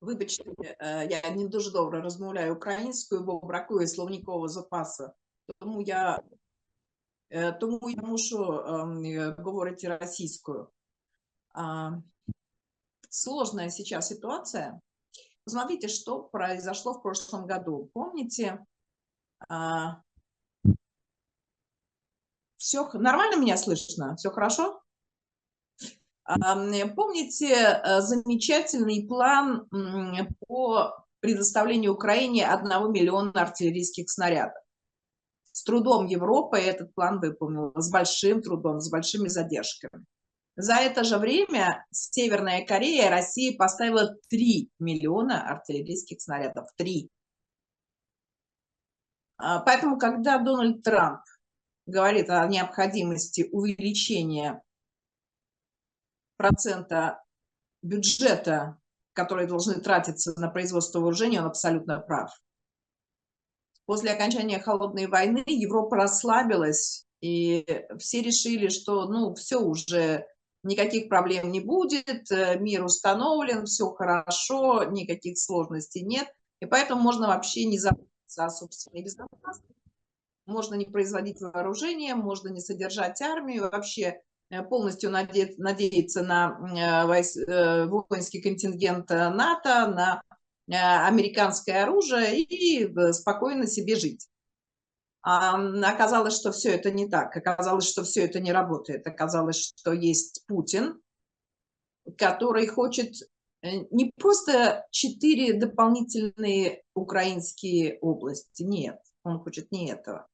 Вибачте, е, я не дуже добре розмовляю українською, бо бракує словникового запасу. Тому я, е, тому я мушу ем, е, говорити російською. А, Сложная сейчас ситуация. Посмотрите, что произошло в прошлом году. Помните, все нормально меня слышно? Все хорошо? Помните э, замечательный план по предоставлению Украине 1 миллиона артиллерийских снарядов? С трудом Европа этот план выполнила, с большим трудом, с большими задержками. За это же время Северная Корея Россия поставила 3 миллиона артиллерийских снарядов. 3. А, поэтому, когда Дональд Трамп говорит о необходимости увеличения процента бюджета, которые должны тратиться на производство вооружений, он абсолютно прав. После окончания холодной войны Европа расслабилась, и все решили, что ну все уже, никаких проблем не будет, э, мир установлен, все хорошо, никаких сложностей нет, и поэтому можно вообще не заботиться о собственной безопасности, можно не производить вооружение, можно не содержать армию, вообще Э, полностью надеяться на э, э, воинский контингент НАТО, на американское оружие и спокойно себе жить. А оказалось, что все это не так. Оказалось, что все это не работает. Оказалось, что есть Путин, который хочет не просто четыре дополнительные украинские области. Нет, он хочет не этого.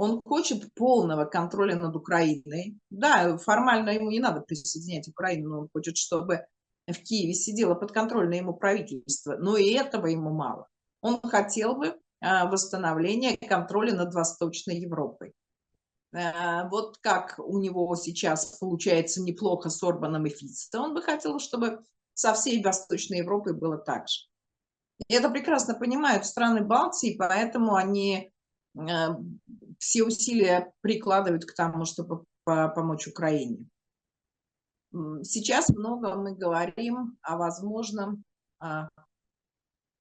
Он хочет полного контроля над Украиной. Да, формально ему не надо присоединять Украину, но он хочет, чтобы в Киеве сидело подконтрольное ему правительство. Но и этого ему мало. Он хотел бы а, восстановления контроля над Восточной Европой. А, вот как у него сейчас получается неплохо с Орбаном и Фицто, он бы хотел, чтобы со всей Восточной Европой было так же. И это прекрасно понимают страны Балтии, поэтому они все усилия прикладывают к тому, чтобы помочь Украине. Сейчас много мы говорим о возможном а,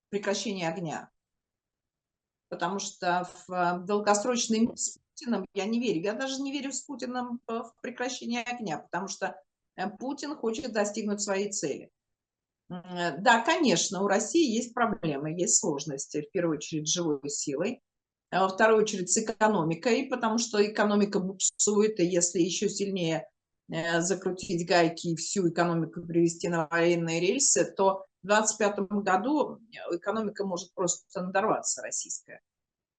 прекращении огня, потому что в долгосрочный мир с Путиным я не верю. Я даже не верю с Путиным в прекращение огня, потому что э, Путин хочет достигнуть своей цели. Да, конечно, у России есть проблемы, есть сложности, в первую очередь, с живой силой. А во вторую очередь с экономикой, потому что экономика буксует, и если еще сильнее э, закрутить гайки и всю экономику привести на военные рельсы, то в 2025 году экономика может просто надорваться, российская.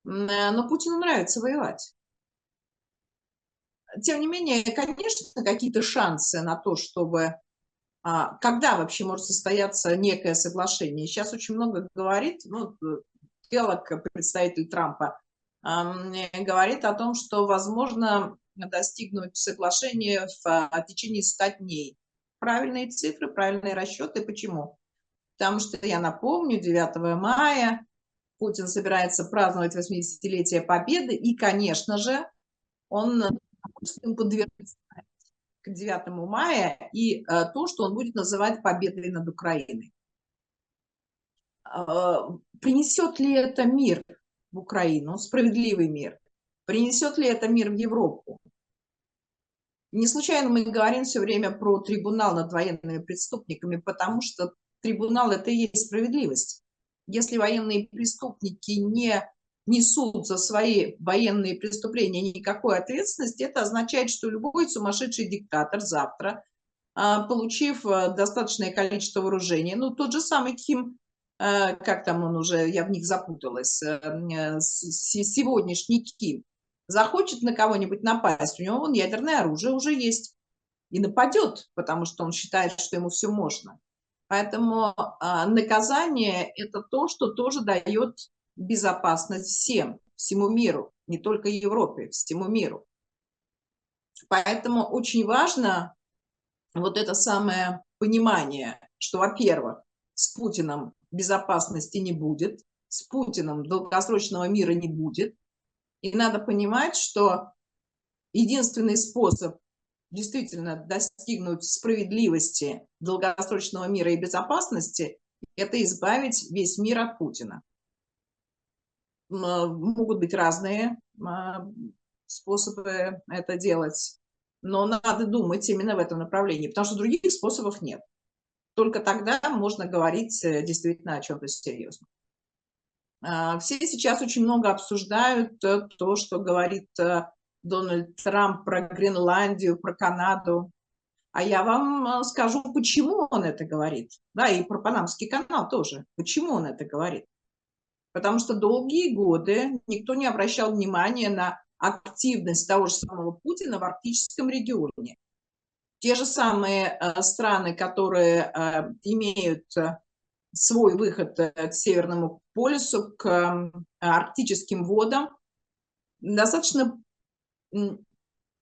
Э, но Путину нравится воевать. Тем не менее, конечно, какие-то шансы на то, чтобы... А, когда вообще может состояться некое соглашение? Сейчас очень много говорит, ну, Келлок, представитель Трампа, говорит о том, что возможно достигнуть соглашения в а, течение 100 дней. Правильные цифры, правильные расчеты. Почему? Потому что, я напомню, 9 мая Путин собирается праздновать 80-летие Победы, и, конечно же, он подвергнется к 9 мая и а, то, что он будет называть победой над Украиной. А, принесет ли это мир в Украину, справедливый мир? Принесет ли это мир в Европу? Не случайно мы говорим все время про трибунал над военными преступниками, потому что трибунал – это и есть справедливость. Если военные преступники не несут за свои военные преступления никакой ответственности, это означает, что любой сумасшедший диктатор завтра, а, получив а, достаточное количество вооружения, ну, тот же самый Ким как там он уже, я в них запуталась, э, э, сегодняшний Ким, захочет на кого-нибудь напасть, у него вон ядерное оружие уже есть, и нападет, потому что он считает, что ему все можно. Поэтому а, наказание – это то, что тоже дает безопасность всем, всему миру, не только Европе, всему миру. Поэтому очень важно вот это самое понимание, что, во-первых, с Путиным безопасности не будет, с Путиным долгосрочного мира не будет. И надо понимать, что единственный способ действительно достигнуть справедливости, долгосрочного мира и безопасности это избавить весь мир от Путина. Могут быть разные а, способы это делать, но надо думать именно в этом направлении, потому что других способов нет. Только тогда можно говорить э, действительно о чем-то серьезном. А, все сейчас очень много обсуждают э, то, что говорит э, Дональд Трамп про Гренландию, про Канаду. А я вам скажу, почему он это говорит. Да, и про Панамский канал тоже. Почему он это говорит? Потому что долгие годы никто не обращал внимания на активность того же самого Путина в арктическом регионе. Те же самые э, страны, которые э, имеют э, свой выход к Северному полюсу, к арктическим водам, достаточно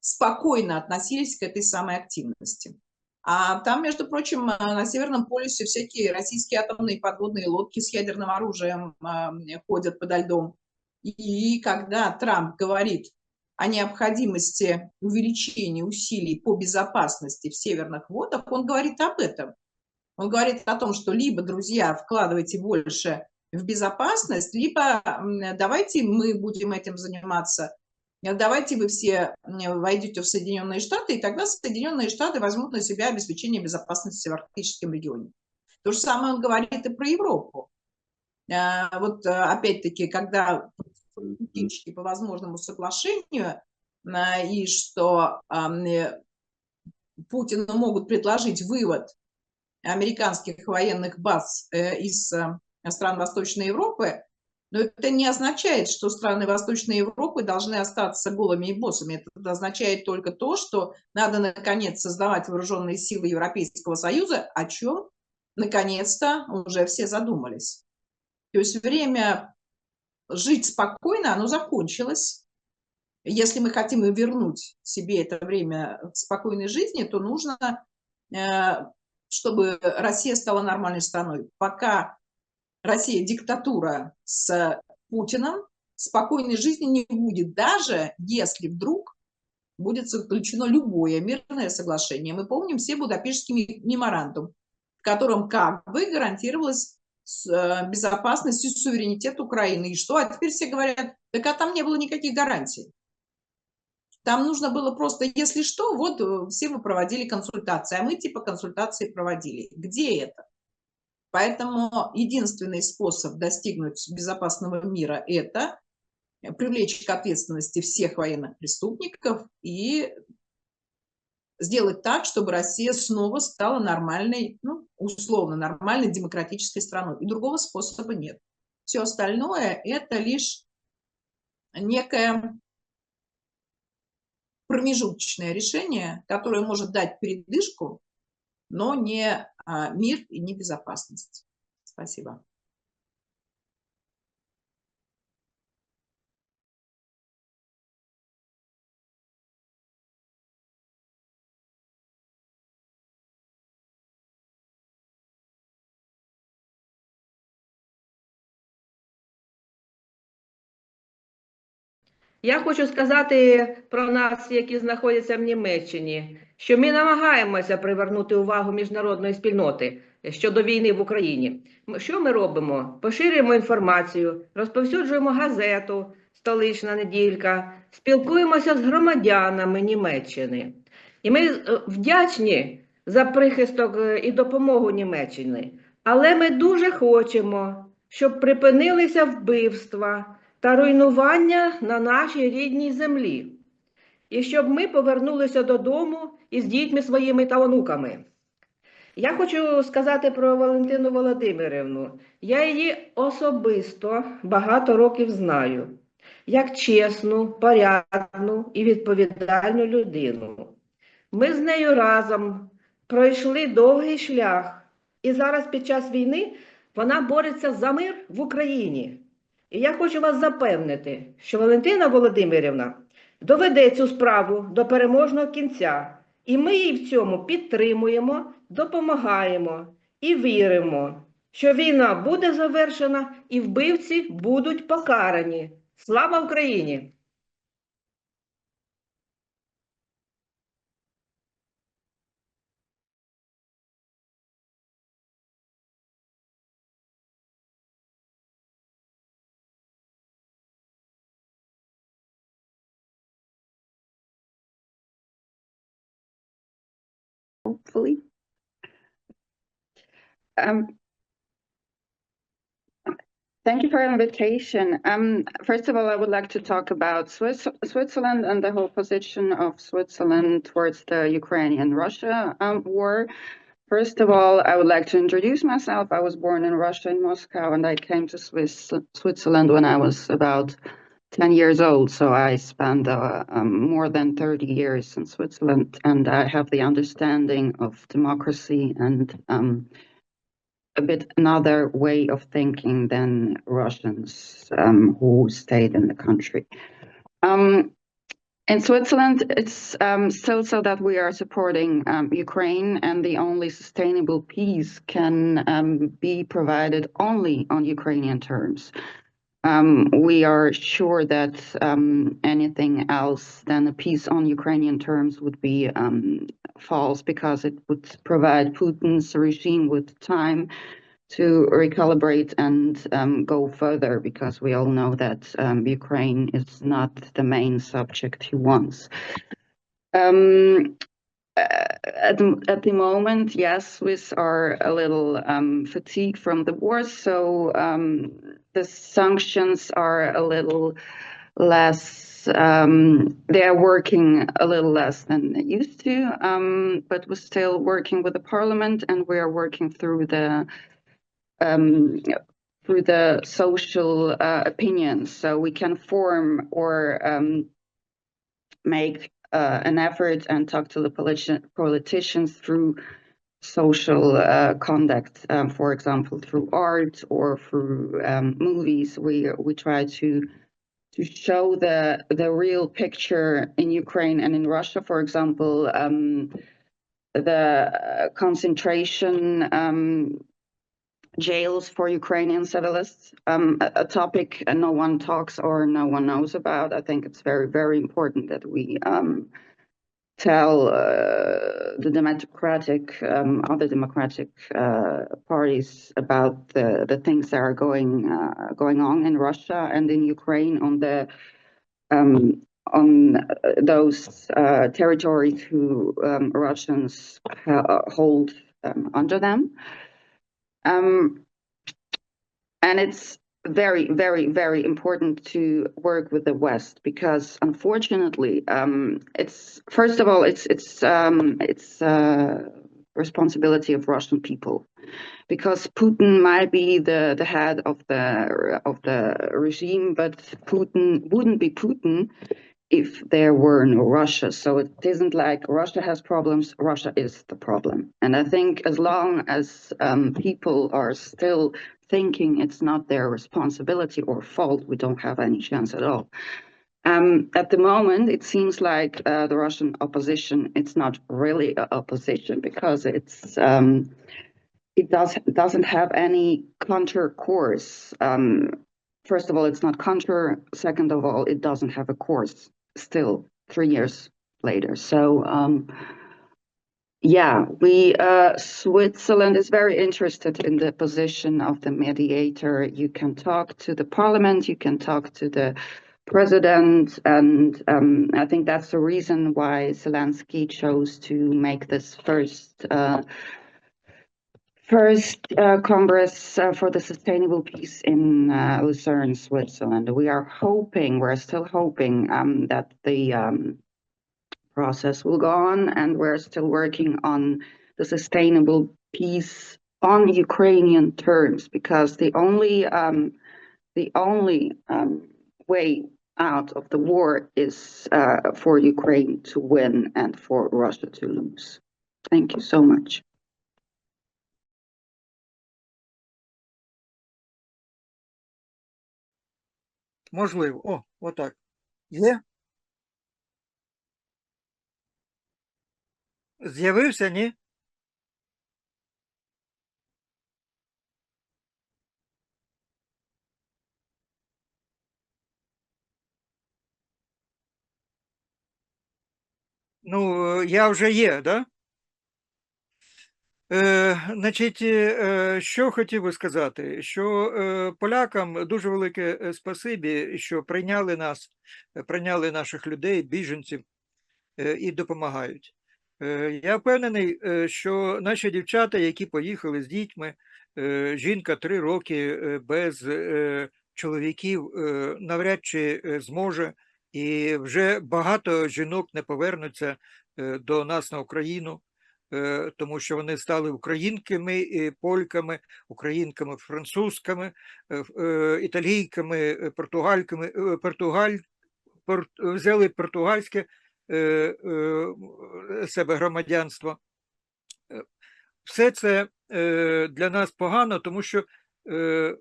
спокойно относились к этой самой активности. А там, между прочим, на Северном полюсе всякие российские атомные подводные лодки с ядерным оружием ходят подо льдом. И когда Трамп говорит о необходимости увеличения усилий по безопасности в северных водах, он говорит об этом. Он говорит о том, что либо, друзья, вкладывайте больше в безопасность, либо давайте мы будем этим заниматься, давайте вы все войдете в Соединенные Штаты, и тогда Соединенные Штаты возьмут на себя обеспечение безопасности в арктическом регионе. То же самое он говорит и про Европу. А, вот опять-таки, когда утечки по возможному соглашению, а, и что э, Путину могут предложить вывод американских военных баз э, из э, стран Восточной Европы, но это не означает, что страны Восточной Европы должны остаться голыми и боссами. Это означает только то, что надо, наконец, создавать вооруженные силы Европейского Союза, о чем, наконец-то, уже все задумались. То есть время жить спокойно, оно закончилось. Если мы хотим вернуть себе это время спокойной жизни, то нужно, э, чтобы Россия стала нормальной страной. Пока Россия диктатура с Путиным, спокойной жизни не будет, даже если вдруг будет заключено любое мирное соглашение. Мы помним все Будапештский меморандум, в котором как бы гарантировалось безопасность и суверенитет Украины. И что? А теперь все говорят, так а там не было никаких гарантий. Там нужно было просто, если что, вот э, все вы проводили консультации, а мы типа консультации проводили. Где это? Поэтому единственный способ достигнуть безопасного мира – это привлечь к ответственности всех военных преступников и сделать так, чтобы Россия снова стала нормальной, ну, условно нормальной демократической страной. И другого способа нет. Все остальное – это лишь некое промежуточное решение, которое может дать передышку, но не а, мир и не безопасность. Спасибо. Я хочу сказати про нас, які знаходяться в Німеччині, що ми намагаємося привернути увагу міжнародної спільноти щодо війни в Україні. Що ми робимо? Поширюємо інформацію, розповсюджуємо газету, столична неділька, спілкуємося з громадянами Німеччини. І ми е, вдячні за прихисток е, і допомогу Німеччини. Але ми дуже хочемо, щоб припинилися вбивства та руйнування на нашій рідній землі, і щоб ми повернулися додому із дітьми своїми та онуками. Я хочу сказати про Валентину Володимирівну. Я її особисто багато років знаю, як чесну, порядну і відповідальну людину. Ми з нею разом пройшли довгий шлях, і зараз під час війни вона бореться за мир в Україні. І я хочу вас запевнити, що Валентина Володимирівна доведе цю справу до переможного кінця, і ми її в цьому підтримуємо, допомагаємо і віримо, що війна буде завершена і вбивці будуть покарані. Слава Україні! Hopefully. Um, Thank you for your invitation. Um, first of all, I would like to talk about Swiss, Switzerland and the whole position of Switzerland towards the Ukrainian-Russia um, war. First of all, I would like to introduce myself. I was born in Russia, in Moscow, and I came to Swiss, Switzerland when I was about 10 years old. So I spent uh, um, more than 30 years in Switzerland, and I have the understanding of democracy and um, a bit another way of thinking than Russians um, who stayed in the country. Um, in Switzerland, it's um, still so that we are supporting um, Ukraine, and the only sustainable peace can be provided only on Ukrainian terms. Um, we are sure that um, anything else than a peace on Ukrainian terms would be um, false because it would provide Putin's regime with time to recalibrate and um, go further because we all know that um, Ukraine is not the main subject he wants. Um, at, the- at the moment, yes, we are a little um, fatigued from the war, so um, the sanctions are a little less, um, they are working a little less than they used to, um, but we're still working with the parliament and we are working through the um, through the social uh, opinions, so we can form or um, make uh, an effort and talk to the politi- politicians through social uh, conduct, um, for example, through art or through um, movies. We we try to to show the the real picture in Ukraine and in Russia, for example. Um, the uh, concentration um, jails for Ukrainian civilists, um, a, a topic no one talks or no one knows about. I think it's very, very important that we um, tell uh, the democratic, um, other democratic uh, parties about the, the things that are going uh, going on in Russia and in Ukraine on the um, on uh, those uh, territories who um, Russians hold um, under them. Um, and it's very, very, very important to work with the West because unfortunately, um, it's first of all, it's it's um, it's uh, responsibility of Russian people because Putin might be the the head of the of the regime, but Putin wouldn't be Putin if there were no Russia. So it isn't like Russia has problems, Russia is the problem. And I think as long as um, people are still thinking it's not their responsibility or fault, we don't have any chance at all. Um, at the moment, it seems like uh, the Russian opposition, it's not really a opposition because it's um, it does doesn't have any counter course. Um, first of all, it's not counter. Second of all, it doesn't have a course still three years later. So um, yeah, we uh, Switzerland is very interested in the position of the mediator. You can talk to the parliament, you can talk to the president, and um, I think that's the reason why Zelensky chose to make this first. Uh, First uh, Congress uh, for the Sustainable Peace in uh, Lucerne, Switzerland. We are hoping, we're still hoping um, that the um, process will go on, and we're still working on the sustainable peace on Ukrainian terms because the only um, the only um, way out of the war is uh, for Ukraine to win and for Russia to lose. Thank you so much. Можливо. О, отак. Є? З'явився, ні? Ну, е, я вже є, да? Е, значить, е, що хотів би сказати, що е, полякам дуже велике е, спасибі, що прийняли нас, е, прийняли наших людей, біженців е, і допомагають. Е, Я впевнений, е, що наші дівчата, які поїхали з дітьми, е, жінка три роки е, без е, чоловіків е, навряд чи е, зможе, і вже багато жінок не повернуться е, до нас на Україну, е, тому що вони стали українками, польками, українками, французьками, е, е, італійками, е, португальками, е, португаль, пор- взяли португальське е, е, себе громадянство. Е, Все це е, для нас погано, тому що е,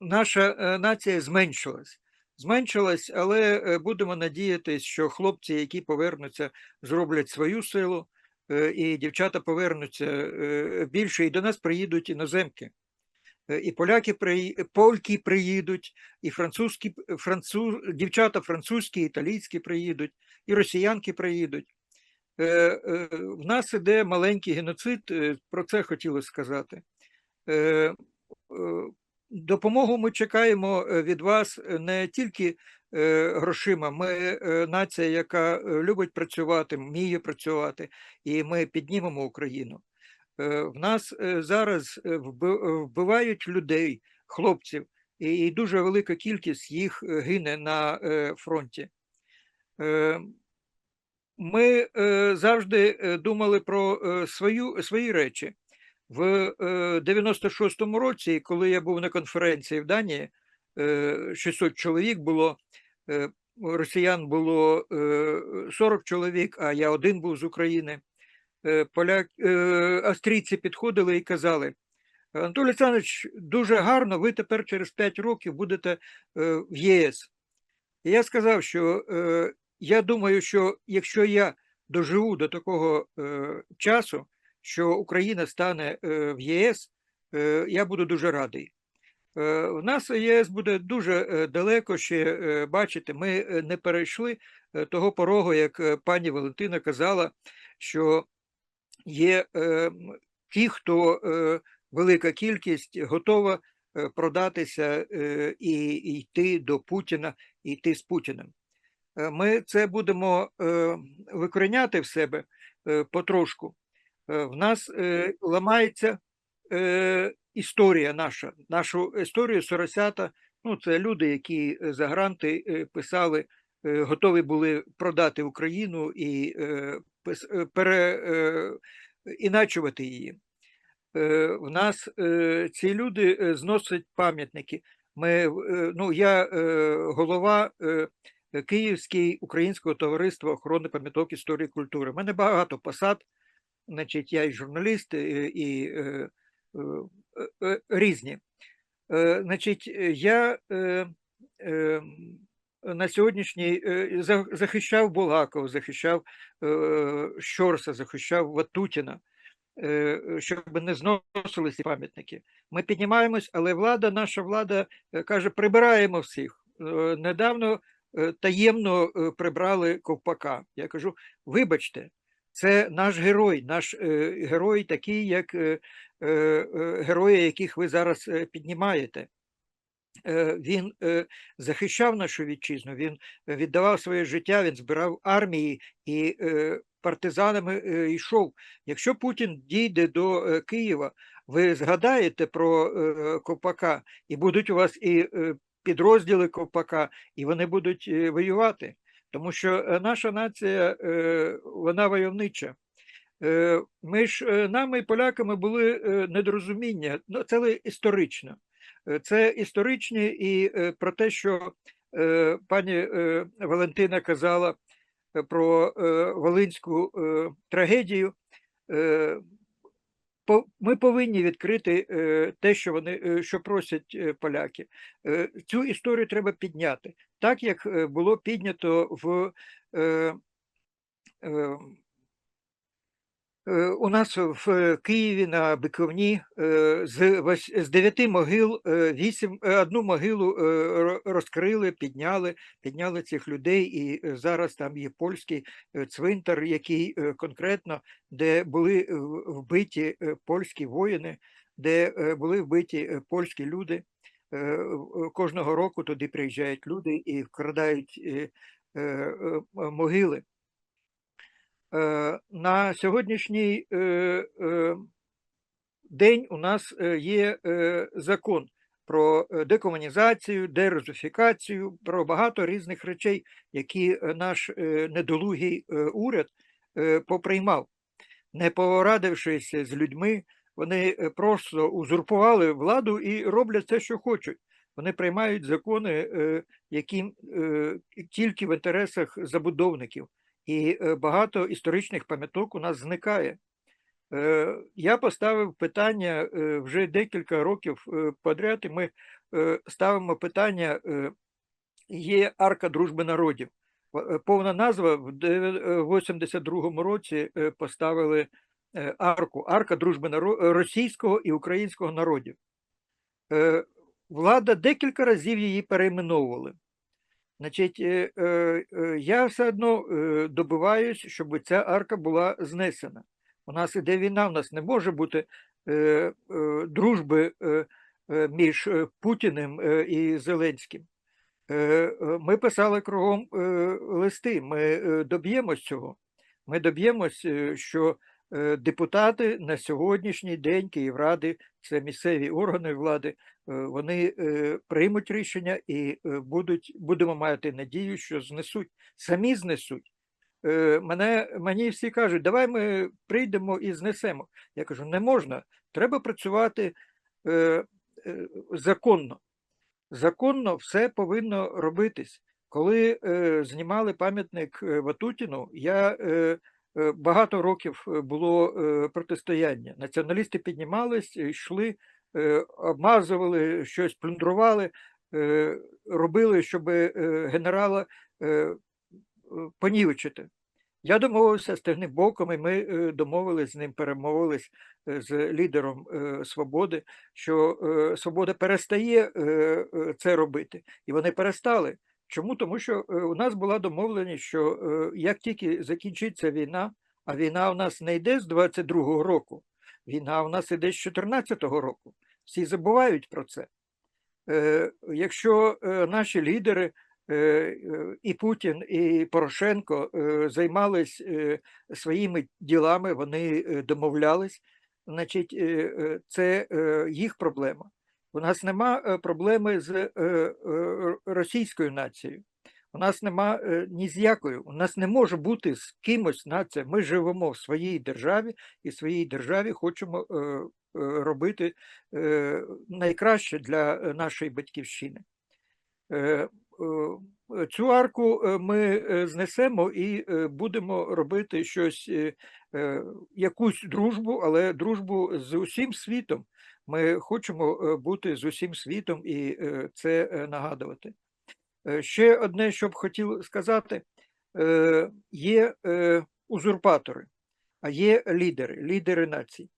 наша е, нація зменшилась. Зменшилась, але е, будемо надіятися, що хлопці, які повернуться, зроблять свою силу, е, і дівчата повернуться е, більше, і до нас приїдуть іноземки. Е, І поляки польки приїдуть, і французькі француз, дівчата французькі, італійські приїдуть, і росіянки приїдуть. Е, е, В нас іде маленький геноцид, е, про це хотілося сказати. Е, е, Допомогу ми чекаємо е, від вас е, не тільки е, грошима. Ми е, нація, яка е, любить працювати, вміє працювати, і ми піднімемо Україну. Е, В нас е, зараз е, вби- е, вбивають людей, хлопців, і дуже велика кількість їх е, гине на е, фронті. Е, Ми е, завжди е, думали про е, свою, свої речі. В е, 96-му році, коли я був на конференції в Данії, е, 600 чоловік було, е, росіян було е, 40 чоловік, а я один був з України. Е, Поляк, е, австрійці підходили і казали: Анатолій Олександрович, дуже гарно, ви тепер через 5 років будете е, в ЄС. І я сказав, що е, я думаю, що якщо я доживу до такого е, часу, що Україна стане е, в ЄС, е, я буду дуже радий. Е, В нас ЄС буде дуже е, далеко ще е, бачите, ми не перейшли того порогу, як пані Валентина казала, що є ті, хто велика кількість готова продатися і йти до Путіна, і йти з Путіним. Ми це будемо викореняти в себе потрошку. В нас ламається історія наша, нашу історію Соросята. Ну, це люди, які е, за гранти е, писали, е, готові були продати Україну і пере, її. В нас ці люди зносять пам'ятники. Ми, ну, я голова Київський українського товариства охорони пам'яток історії і культури. У мене багато посад, значить, я і журналіст, і, різні. Е, Значить, е, я е, е, на сьогоднішній захищав Булгакова, захищав Щорса, захищав Ватутіна, щоб не зносили ці пам'ятники. Ми піднімаємось, але влада, наша влада каже, прибираємо всіх. Недавно таємно прибрали ковпака. Я кажу, вибачте, це наш герой, наш герой такий, як герої, яких ви зараз е, піднімаєте. Е, Він е, захищав нашу вітчизну, він е, віддавав своє життя, він збирав армії і е, партизанами е, йшов. Якщо Путін дійде до е, Києва, ви згадаєте про е, Ковпака, і будуть у вас і е, підрозділи Ковпака, і вони будуть е, воювати. Тому що е, наша нація, е, вона войовнича. Е, Ми ж е, нами, поляками, були е, недорозуміння, ну це історично. Це історичні і про те, що пані Валентина казала про Волинську трагедію. Ми повинні відкрити те, що вони що просять поляки. Цю історію треба підняти, так як було піднято в У нас в Києві на Биковні е, з дев'яти могил е, вісім е, одну могилу е, розкрили, підняли, підняли цих людей, і е, зараз там є польський е, цвинтар, який е, конкретно, де були е, вбиті е, польські воїни, де е, були вбиті е, польські люди. Е, Кожного року туди приїжджають люди і вкрадають е, е, е, могили. Е, на сьогоднішній е, е, день у нас є закон про декомунізацію, дерусифікацію, про багато різних речей, які наш недолугий уряд поприймав, не порадившись з людьми, вони просто узурпували владу і роблять те, що хочуть. Вони приймають закони, які тільки в інтересах забудовників, і е, багато історичних пам'яток у нас зникає. Е, Я поставив питання е, вже декілька років подряд, і ми ставимо питання, є арка дружби народів. Повна назва в 82-му році поставили арку, арка дружби російського і українського народів. Влада декілька разів її перейменовували. Значить, е, е, е, я все одно добиваюсь, щоб ця арка була знесена. У нас іде війна, у нас не може бути дружби між Путіним і Зеленським. Ми писали кругом листи, ми доб'ємось цього. Ми доб'ємось, що депутати на сьогоднішній день Київради, це місцеві органи влади, вони е, приймуть рішення і е, будуть, будемо мати надію, що знесуть, самі знесуть. Е, Мене, мені всі кажуть, давай ми прийдемо і знесемо. Я кажу, не можна, треба працювати е, е, законно. Законно все повинно робитись. Коли е, знімали пам'ятник е, Ватутіну, я е, е, багато років е, було е, протистояння. Націоналісти піднімались, е, йшли, е, обмазували щось, плюндрували, е, робили, щоб е, генерала е, е, понівечити. Я домовився з Тегнебоком, і ми е, домовились з ним, перемовились е, з лідером е, свободи, що е, свобода перестає е, е, це робити, і вони перестали. Чому? Тому що е, у нас була домовленість, що е, як тільки закінчиться війна, а війна у нас не йде з 22-го року, війна у нас йде з 14-го року. Всі забувають про це. Е, Якщо е, наші лідери е, і Путін, і Порошенко займались своїми ділами, вони домовлялись, значить, це їх проблема. У нас нема проблеми з російською нацією. У нас нема е, ні з якою. У нас не може бути з кимось нація. Ми живемо в своїй державі і в своїй державі хочемо е, е, робити найкраще для нашої батьківщини. Цю арку ми знесемо і будемо робити щось, якусь дружбу, але дружбу з усім світом. Ми хочемо бути з усім світом і це нагадувати. Е, Ще одне, що б хотів сказати, е, є е, узурпатори, а є лідери, лідери націй.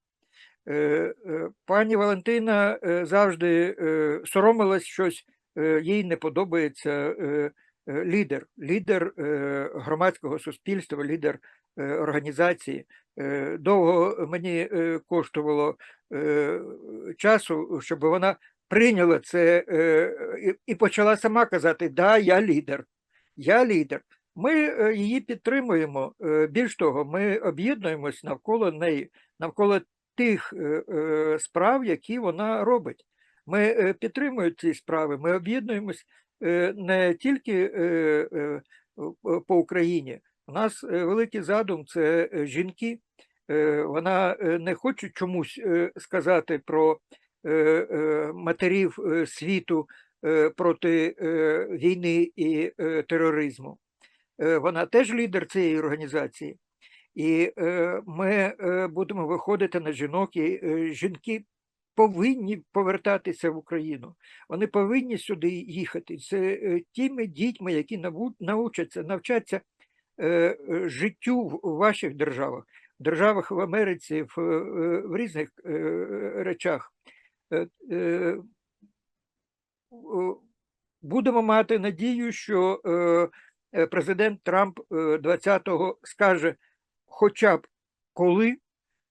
Пані Валентина завжди соромилась щось, їй не подобається лідер, лідер громадського суспільства, лідер організації. Довго мені коштувало часу, щоб вона прийняла це е, і- почала сама казати: Да, я лідер, я лідер. Ми е, її підтримуємо. Е, Більш того, ми об'єднуємось навколо неї, навколо тих справ, які вона робить. Ми підтримуємо ці справи, ми об'єднуємось не тільки по Україні. У нас великий задум це жінки. Вона не хоче чомусь сказати про матерів е, світу е, проти е, війни і е, тероризму. Е, Вона теж лідер цієї організації. І е, ми е, будемо виходити на жінок, і е, жінки повинні повертатися в Україну. Вони повинні сюди їхати. Це е, тими дітьми, які научаться, навчаться е, е, життю в ваших державах, державах в Америці, в, е, різних е, речах. Е, е, Будемо мати надію, що е, президент Трамп е, 20-го скаже, хоча б коли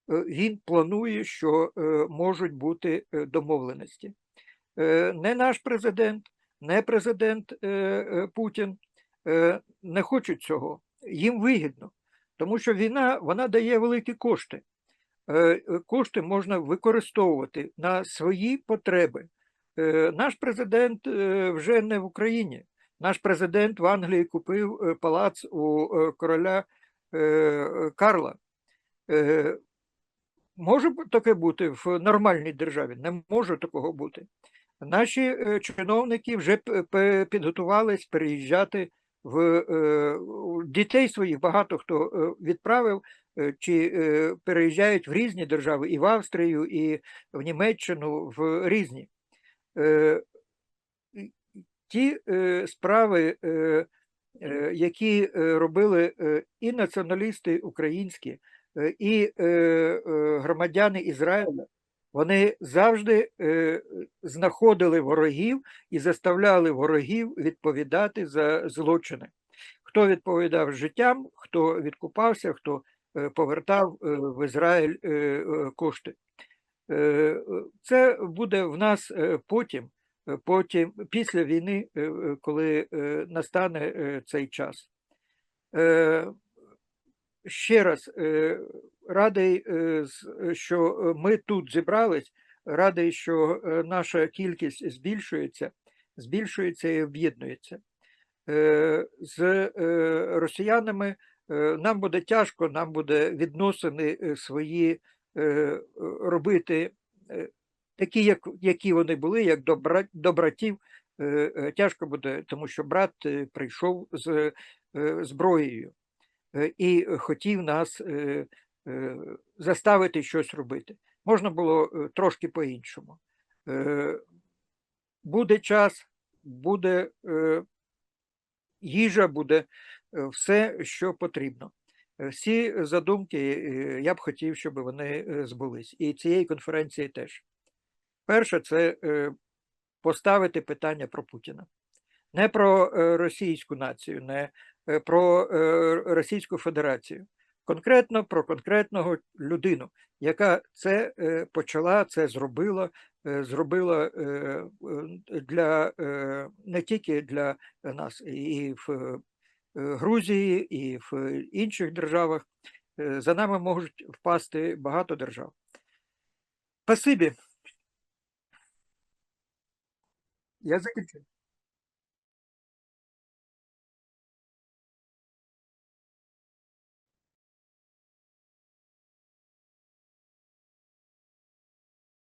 він планує, що можуть бути домовленості. Не наш президент, не президент Путін не хочуть цього. Їм вигідно. Тому що війна вона дає великі кошти. Е, е, Кошти можна використовувати на свої потреби. Е, Наш президент вже не в Україні. Наш президент в Англії купив палац у короля Карла. Може таке бути в нормальній державі? Не може такого бути. Наші чиновники вже підготувались переїжджати в дітей своїх. Багато хто відправив чи е, переїжджають в різні держави, і в Австрію, і в Німеччину, в різні. Е, Ті е, справи, е, е, які е, робили е, і націоналісти українські, е, і е, е, громадяни Ізраїля, вони завжди е, знаходили ворогів і заставляли ворогів відповідати за злочини. Хто відповідав життям, хто відкупався, хто е, повертав е, в Ізраїль е, е, кошти. Е, е, Це буде в нас е, потім, е, потім після війни, е, е, коли е, настане е, цей час. Е, Ще раз е, радий, е, що е, ми тут зібрались, радий, що е, наша кількість збільшується, збільшується і об'єднується. Е, З е, росіянами е, нам буде тяжко, нам буде відносини е, свої е, робити е, такі, як, які вони були, як до, бра- до братів. Е, е, Тяжко буде, тому що брат е, прийшов з е, зброєю е, і хотів нас е, е, заставити щось робити. Можна було е, трошки по-іншому. Е, Буде час, буде е, їжа, буде е, все, що потрібно. Е, Всі задумки е, я б хотів, щоб вони збулись. І цієї конференції теж. Перше, це поставити питання про Путіна. Не про російську націю, не про Російську Федерацію. Конкретно про конкретного людину, яка це почала, це зробила, зробила е, е, для е, не тільки для нас, і в е, Грузії, і в інших державах. Е, За нами можуть впасти багато держав. Спасибі. Я закінчив.